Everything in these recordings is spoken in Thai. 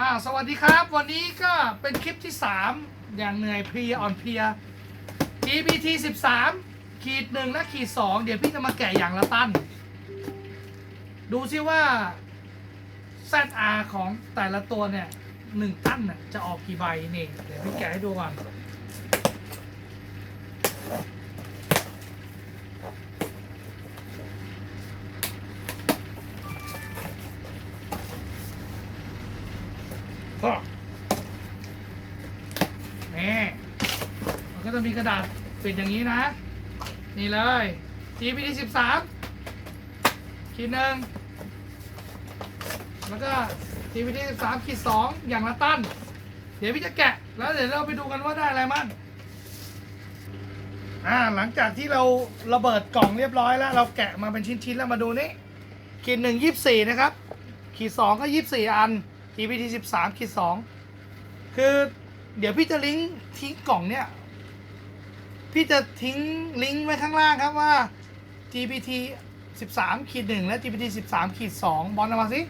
อ่าสวัสดีครับ วันนี้ก็เป็นคลิปที่ 3 อย่างเหนื่อยเพลียอ่อนเพลีย EPT13 ขีดหนึ่งและขีดสองเดี๋ยวพี่จะมาแกะอย่างละตัน ดูซิว่า ZR ของแต่ละตัวเนี่ยหนึ่งตั้นน่ะจะออกกี่ใบนี่ เดี๋ยวพี่แกะให้ดูก่อน ก็นี่มันก็จะมีกระดาษปิดอย่างนี้นะ นี่เลย GPT 13ขีดหนึ่งแล้วก็ GPT 13ขีดสองอย่างละตั้นเดี๋ยวพี่จะแกะ แล้วเดี๋ยวเราไปดูกันว่าได้อะไรมั่งอ่าหลังจากที่เราระเบิดกล่องเรียบร้อยแล้ว เราแกะมาเป็นชิ้นๆแล้วมาดูนี่ขีดหนึ่งยี่สิบสี่นะครับ ขีดสองก็ยี่สิบสี่อัน GPT สิบสามขีดสองคือเดี๋ยวพี่จะลิงก์ทิ้งกล่องเนี่ย พี่จะทิ้งลิงก์ไว้ข้างล่างครับว่า GPT สิบสามขีดหนึ่งและ GPT สิบสามขีดสองบอลเอามาสิ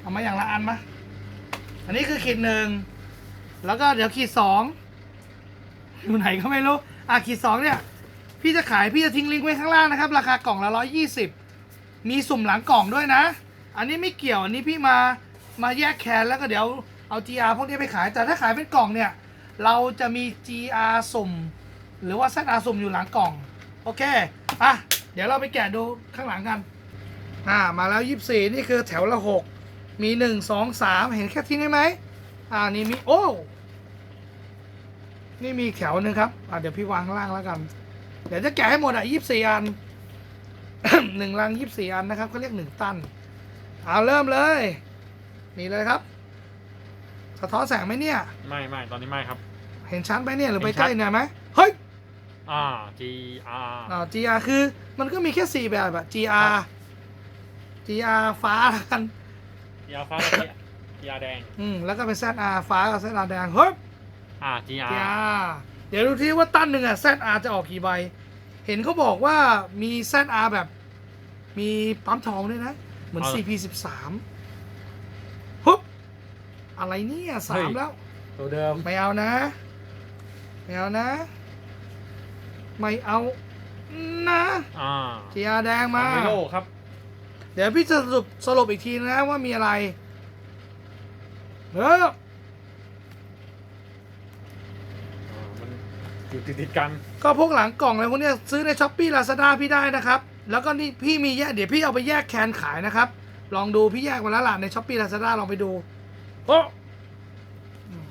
เอามาอย่างละอันมา อันนี้คือขีดหนึ่งแล้วก็เดี๋ยวขีดสองอยู่ไหนก็ไม่รู้ อะขีดสองเนี่ย พี่จะขายพี่จะทิ้งลิงก์ไว้ข้างล่างนะครับ ราคากล่องละร้อยยี่สิบมีสุ่มหลังกล่องด้วยนะ อันนี้ไม่เกี่ยว อันนี้พี่มา มาแยกแคนแล้วก็เดี๋ยวเอา GR พวกนี้ไปขาย แต่ถ้าขายเป็นกล่องเนี่ย เราจะมี GR สุ่ม หรือว่า ZR สุ่มอยู่หลังกล่อง โอเค อะ เดี๋ยวเราไปแกะดูข้างหลังกัน อ่า มาแล้ว 24 นี่คือแถวละ 6 มี 1 2 3 เห็นแค่ที่นี้ไหม อ่า นี่มี โอ้ นี่มีแถวหนึ่งครับ อ่าเดี๋ยวพี่วางข้างล่างแล้วกัน เดี๋ยวจะแกะให้หมดอะ 24 อันหนึ่งลัง 24 อันนะครับเขาเรียกหนึ่งตัน เอาเริ่มเลย นี่เลยครับ สะท้อนแสงไหมเนี่ย ไม่ไม่ตอนนี้ไม่ครับ เห็นชัดไหมเนี่ยหรือไปเห็นชัใกดล้หน่อยไหมเฮ้ยอ่า G R อ่า GR คือมันก็มีแค่สี่แบบอะ GR GR ฟ้าละกันยาฟ้ากับยาแดง อืมแล้วก็เป็น ZR ฟ้ากับ ZR แดงเฮ้ยอ่า G R GR เดี๋ยวดูที่ว่าตั้นหนึ่งอะ ZR จะออกกี่ใบ เห็นเขาบอกว่ามี ZR แบบ มีปั๊มทองด้วยนะ เหมือนเอา CP 13ฮึบ อะไรเนี่ยสาเฮ้มยแล้ว ตัวเดิม ไม่เอานะไม่เอานะ ไม่เอานะอ่าเจียแดงมา ไมโลครับ เดี๋ยวพี่จะสรุปสรุปอีกทีนะว่ามีอะไรเอออ่ามันอยู่ติดติดๆกัน ก็พวกหลังกล่องอะไรพวกเนี้ยซื้อในช้อปปี้ลาซาด้าพี่ได้นะครับ แล้วก็นี่พี่มีแยกเดี๋ยวพี่เอาไปแยกแคนขายนะครับ ลองดูพี่แยกมาแล้วล่ะในช้อปปี้ลาซาด้าลองไปดู โอ้อืม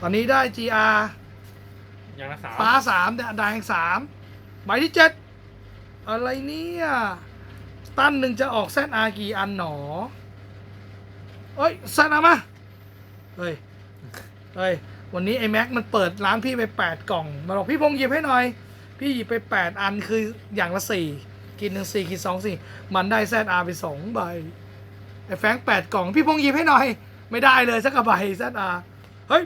ตอนนี้ได้ GR อย่างละสามฟ้าสามแดงสามใบที่เจ็ดอะไรเนี่ยตั้นหนึ่งจะออกแซดอากี่อันหนอเอ้ยแซดอามาเฮ้ยเฮ้ยวันนี้ไอ้แม็กมันเปิดร้านพี่ไปแปดกล่องมาบอกพี่พงษ์หยิบให้หน่อย พี่หยิบไปแปดอันคืออย่างละสี่กินหนึ่งสี่กินสองสี่มันได้แซดอาไปสองใบ ไอ้แฟรงค์แปดกล่องพี่พงษ์หยิบให้หน่อย ไม่ได้เลยสักกระใบแซดอาเฮ้ย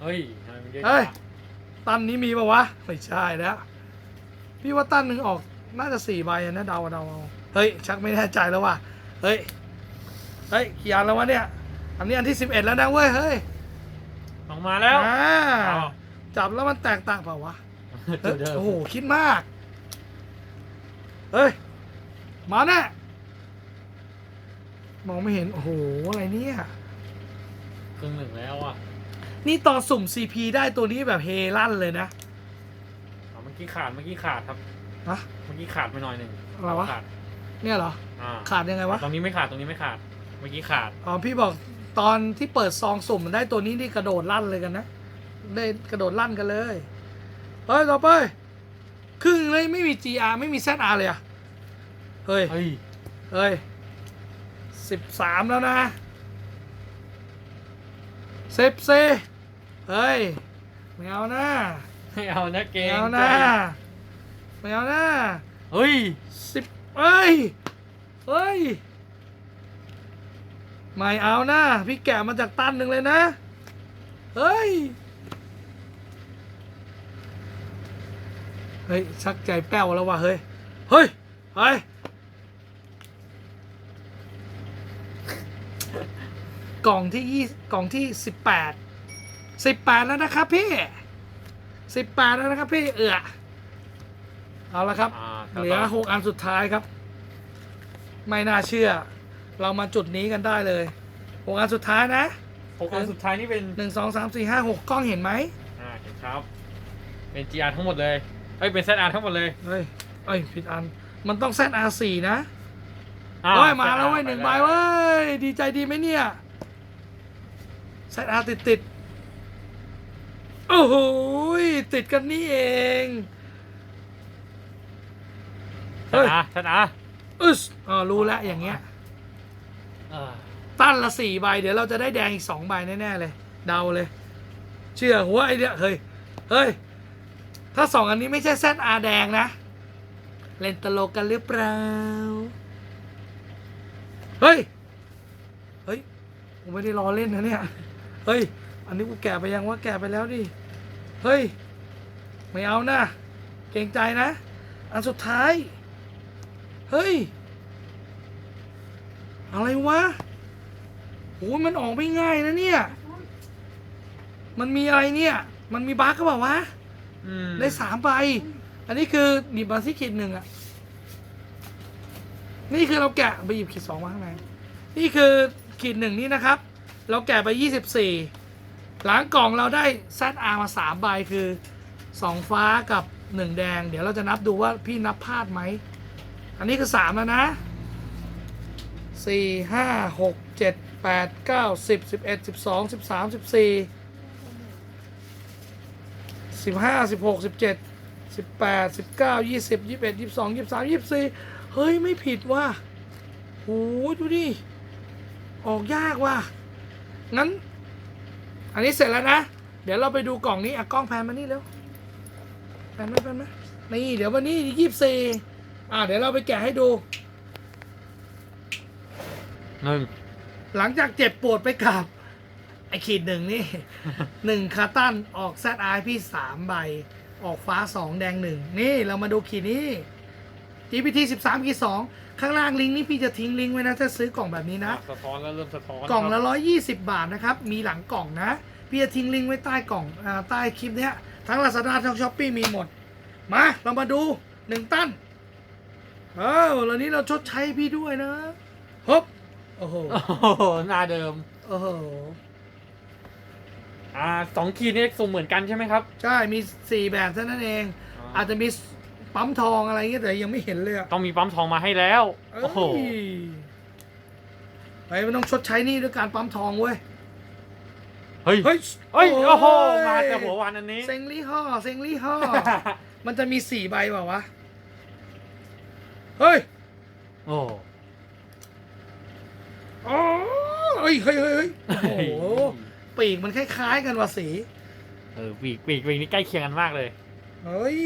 เฮ้ยทำไมมันเยอะเฮ้ยจังตันนี้มีปะวะ ไม่ใช่แล้ว พี่ว่าตันหนึ่งออกน่าจะสี่ใบอะนะเดาเดาเอาเฮ้ย ชักไม่แน่ใจแล้วว่ะ เฮ้ย เฮ้ยกี่อันแล้ววะเนี่ย อันนี้อันที่สิบเอ็ดแล้วนะเว้ย เฮ้ยออกมาแล้ว อ่าอ้าวจับแล้วมันแตกต่างเปล่าวะตัวเดิมโอ้โห คิดมาก เฮ้ย มาแน่ มองไม่เห็น โอ้โห อะไรเนี่ย ครึ่งหนึ่งแล้วอะนี่ตอนสุ่ม CP ได้ตัวนี้แบบเฮลั่นเลยนะอ่าเมื่อกี้ขาดเมื่อกี้ขาดครับ ฮะ เมื่อกี้ขาดไปหน่อยหนึ่งอะไรวะ ขาดเนี่ยเหรอ อ่าขาดยังไงวะ ตรงนี้ไม่ขาดตรงนี้ไม่ขาด เมื่อกี้ขาดอ๋อ พี่บอกตอนที่เปิดซองสุ่มมันได้ตัวนี้นี่กระโดดลั่นเลยกันนะ ได้กระโดดลั่นกันเลยเฮ้ยต่อไป ครึ่งเลยไม่มี GR ไม่มี ZR เลยอะเฮ้ย เฮ้ย เฮ้ย สิบสามแล้วนะเซฟเซเฮ้ยไม่เอานะไม่เอานะเกไม่งเอาใจนะไม่เอานะเฮ้ยสิบเฮ้ยเฮ้ยไม่เอานะพี่แกะมาจากตันหนึ่งเลยนะ เฮ้ย เฮ้ยชักใจแป้วแล้วว่ะเฮ้ย เฮ้ย เฮ้ย กล่องที่ยี่กล่องที่สิบแปดสิบแปดแล้วนะครับพี่สิบแปดแล้วนะครับพี่เอือเอาละครับอ่าเหลือหกอันสุดท้ายครับ ไม่น่าเชื่อ เรามาจุดนี้กันได้เลยหกอันสุดท้ายนะหกอันสุดท้ายนี่เป็นหนึ่งสองสามสี่ห้าหกกล้องเห็นไหมอ่าเห็นครับ เป็น GR ทั้งหมดเลยเอ้ยเป็น ZR ทั้งหมดเลยเฮ้ยเอ้ยผิดอันมันต้องแซดอาสี่นะอ่เฮ้ยมาแล้วเว้ย ZR หนึ่งไปใบแล้เว้ยดีใจดีไหมเนี่ยแซดอาติดติดๆโอ้โหยติดกันนี่เองเฮ้ย ZR ZR อึสอ๋อรู้แล้วอย่างเงี้ยอ่าตั้นละสี่ใบ เดี๋ยวเราจะได้แดงอีกสองใบแน่ๆเลย เดาเลย เชื่อหัวไอเดียเฮ้ย เฮ้ย ถ้าสองอันนี้ไม่ใช่แซดอาแดงนะ เล่นตลกกันหรือเปล่า เฮ้ย เฮ้ยกูไม่ได้รอเล่นนะเนี่ย เฮ้ย อันนี้กูแก่ไปยังว่าแก่ไปแล้วดิ เฮ้ย ไม่เอานะ เกรงใจนะ อันสุดท้าย เฮ้ย อะไรวะโหมันออกไม่ง่ายนะเนี่ย มันมีอะไรเนี่ย มันมีบั๊กก็บอกว่าวะอืมได้สามใบ อันนี้คือหนีบมาที่ขีดหนึ่งอะนี่คือเราแกะไปหยิบขีดสองมาข้างในนี่คือขีดหนึ่งนี่นะครับ เราแกะไปยี่สิบสี่หลังกล่องเราได้แซดอามาสามใบคือสองฟ้ากับหนึ่งแดง เดี๋ยวเราจะนับดูว่าพี่นับพลาดไหม อันนี้คือสามแล้วนะสี่ห้าหกเจ็ดแปดเก้าสิบสิบเอ็ดสิบสองสิบสามสิบสี่สิบห้าสิบหกสิบเจ็ดสิบแปดสิบเก้ายี่สิบยี่สิบเอ็ดยี่สิบสองยี่สิบสามยี่สิบสี่เฮ้ย ไม่ผิดว่ะโหดูดิ ออกยากว่ะ งั้น อันนี้เสร็จแล้วนะ เดี๋ยวเราไปดูกล่องนี้อะกล้องแพนมานี่เร็วแพนมาแพนมานี่เดี๋ยววันนี้ยี่สิบสี่อ่าเดี๋ยวเราไปแกะให้ดูหนึ่งหลังจากเจ็บปวดไปกับ ไอขีดหนึ่งนี่ หนึ่งคาตันออกแซดไอพี่สามใบ ออกฟ้าสองแดงหนึ่งนี่เรามาดูขีดนี้ GPT 13ขีดสองข้างล่างลิงก์นี้พี่จะทิ้งลิงก์ไว้นะ ถ้าซื้อกล่องแบบนี้นะ สะท้อนแล้วเริ่มสะท้อนกล่องคละรับร้อยยี่สิบบาทนะครับ มีหลังกล่องนะ พี่จะทิ้งลิงก์ไว้ใต้กล่องอ่าใต้คลิปเนี้ย ทั้ง Lazada ทั้ง s h อ p e e มีหมด มา เรามาดูหนึ่งตั้นเออแล้วนี้เราชดใช้พี่ด้วยนะฮบโอ้โหโอ้โหหน้าเดิม โอ้โหอ่าสองขีดนี่ส่งเหมือนกันใช่ไหมครับ ใช่มีสี่แบบเท่านั้นเอง อาจจะมี ปั๊มทองอะไรเงี้ยแต่ยังไม่เห็นเลยอะต้องมีปั๊มทองมาให้แล้วเอ้ยโอ้โหไปมันต้องชดใช้หนี่ด้วยการปั๊มทองเว้ยเฮ้ย เฮ้ยเฮ้ย โอ้โห มาแต่หัววันอันนี้ เซ็งลี่ห่อเซ็งลี่ห่อ มันจะมีสี่ใบเปล่าวะ เฮ้ยโอ้ อ๋อเฮ้ยเฮ้ยเฮ้ยเฮ้ยโอ้โห ปีกมันคล้ายๆกันว่ะสี เออปีกปีกปีกนี่ใกล้เคียงกันมากเลย เฮ้ย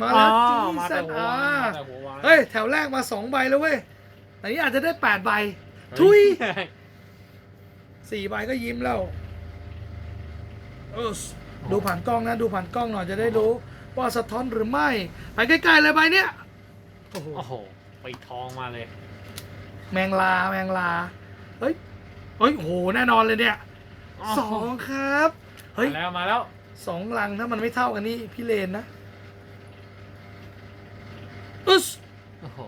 มาแล้วจีมาแซแต่ดหัวอาวันมาแต่หัววันเฮ้ย แถวแรกมาสองใบแล้วเว้ยแต่นี้อาจจะได้แปดใบ ทุย สี่ใบก็ยิ้มแล้วเออดูผ่านกล้องนะ ดูผ่านกล้องหน่อยจะได้รู้ ว่าสะท้อนหรือไม่ ไปใกล้ๆเลยใบเนี้ยโอ้โห โอ้โหปีกทองมาเลย แมงลาแมงลา เฮ้ย เฮ้ยโอ้โหแน่นอนเลยเนี่ยสองครับ เฮ้ย มาแล้วมาแล้ว สองลังถ้ามันไม่เท่ากันนี่พี่เลนนะอึสโอ้โห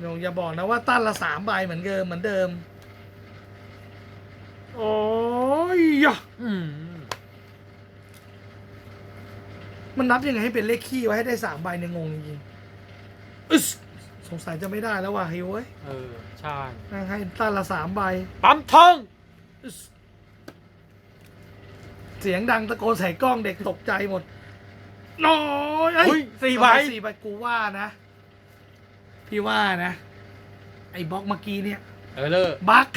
โยงอย่าบอกนะว่าตั้นละสามใบเหมือนเดิมเหมือนเดิม โอ้ยยะอืมมันนับยังไงให้เป็นเลขขี้ไว้ให้ได้สามใบในยงงจริงๆอึสสงสัยจะไม่ได้แล้วว่ะฮิวเว้ยเออ ใช่ นั่งให้ตั้นละสามใบ ปั๊มทองอึส เสียงดังตะโกนใส่กล้องเด็กตกใจหมด น้อยเอ้อุ้ยยสี่ใบ ทำไมสี่ใบกูว่านะ พี่ว่านะ ไอ้บล็อกเมื่อกี้เนี่ย เออเลอบั๊ก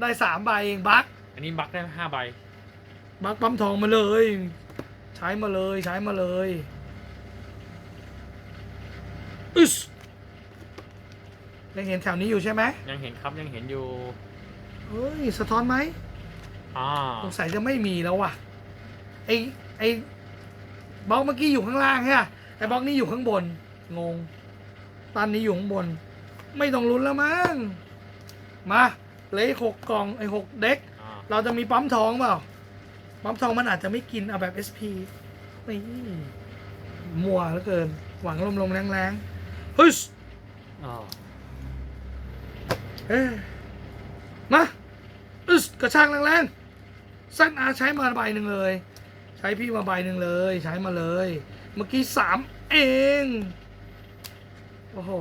ได้สามใบเองบั๊กอันนี้บักได้ห้าใบบั๊กปั๊มทองมาเลย ใช้มาเลยใช้มาเลยอึสยังเห็นแถวนี้อยู่ใช่ไหมยังเห็นครับยังเห็นอยู่ เฮ้ย สะท้อนไหม อ่าสงสัยจะไม่มีแล้วว่ะไอไอบล็อกเมื่อกี้อยู่ข้างล่างใช่ไหมไอบล็อกนี้อยู่ข้างบน งง ตันนี้อยู่ข้างบน ไม่ต้องลุ้นแล้วมั้ง มาเหลยหกกล่องไอ้หกเด็กอ่าเราจะมีปั๊มทองเปล่า ปั๊มทองมันอาจจะไม่กินเอาแบบ SP นี่มัวเหลือเกิน หวังลมๆแรงๆเฮ้ย อ๋อ เอ้ยมา อึสกระชากแรงๆสั้นอาใช้มาใบหนึ่งเลย ใช้พี่มาใบหนึ่งเลย ใช้มาเลย เมื่อกี้สามเอง โอ้โห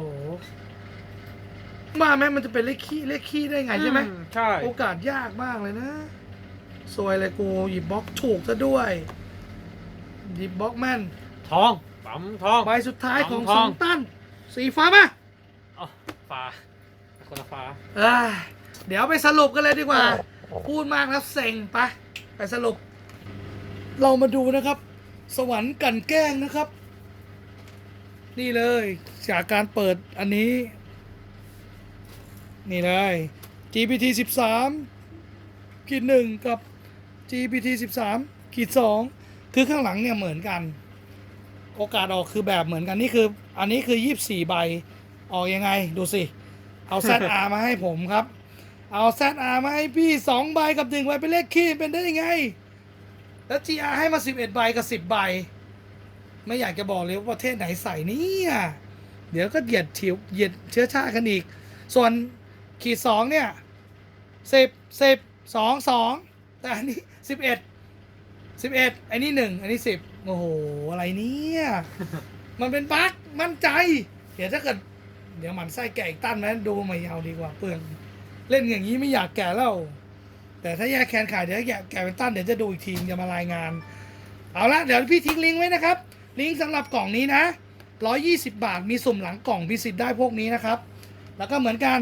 มาแม่มันจะเป็นเลขขี้เลขขี้ได้ไงใช่ไหมอืใช่ โอกาสยากมากเลยนะสวยเลยกูหยิบบล็อกถูกซะด้วย หยิบบล็อกแม่น ทองปั๊มทอง ใบสุดท้ายของทองสองตัน สีฟ้ามาอ๋อฟ้าคนละฟ้าเอ้ย เดี๋ยวไปสรุปกันเลยดีกว่า พูดมากแล้วเซ็งไปไปสรุป เรามาดูนะครับ สวรรค์กลันแกล้งนะครับ นี่เลยจากการเปิดอันนี้ นี่เลย GPT 13ขีดหนึ่งกับ GPT 13ขีดสองคือข้างหลังเนี่ยเหมือนกัน โอกาสออกคือแบบเหมือนกันนี่คือ อันนี้คือ 24 ใบออกยังไงดูสิ เอา ZR มาให้ผมครับ เอา ZR มาให้พี่2ใบกับ1ใบเป็นเลขคี่เป็นได้ยังไง แล้ว GR ให้มา11ใบกับ10ใบ ไม่อยากจะบอกเลยว่าประเทศไหนใส่เนี่ยเดี๋ยวก็เหยียดถิวเหยียดเชื้อชาติกันอีก ส่วนขีดสองเนี่ยสิบสิบสองสองแต่อันนี้สิบเอ็ดสิบเอ็ดอันนี้หนึ่งอันนี้สิบโอ้โห อะไรเนี่ย มันเป็นบั๊กมั่นใจ เดี๋ยวถ้าเกิด เดี๋ยวหมันไส้แก่อีกตั้นไหมดูมายาวดีกว่าเปลือง เล่นอย่างนี้ไม่อยากแก่แล้ว แต่ถ้าแยกแคนขายเดี๋ยวแกะแกเป็นตั้นเดี๋ยวจะดูอีกทีจะมารายงาน เอาละเดี๋ยวพี่ทิ้งลิงก์ไว้นะครับ ลิงก์สำหรับกล่องนี้นะ 120 บาทมีสุ่มหลังกล่องมีสิทธิ์ได้พวกนี้นะครับ แล้วก็เหมือนกัน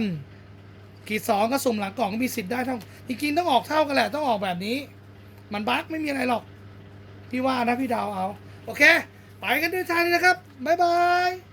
ขีดสองก็สุ่มหลังกล่องก็มีสิทธิ์ได้เท่าจริงๆต้องออกเท่ากันแหละต้องออกแบบนี้ มันบั๊กไม่มีอะไรหรอก พี่ว่านะพี่ดาวเอา โอเค ไปกันด้วยทานี้นะครับบ๊ายบาย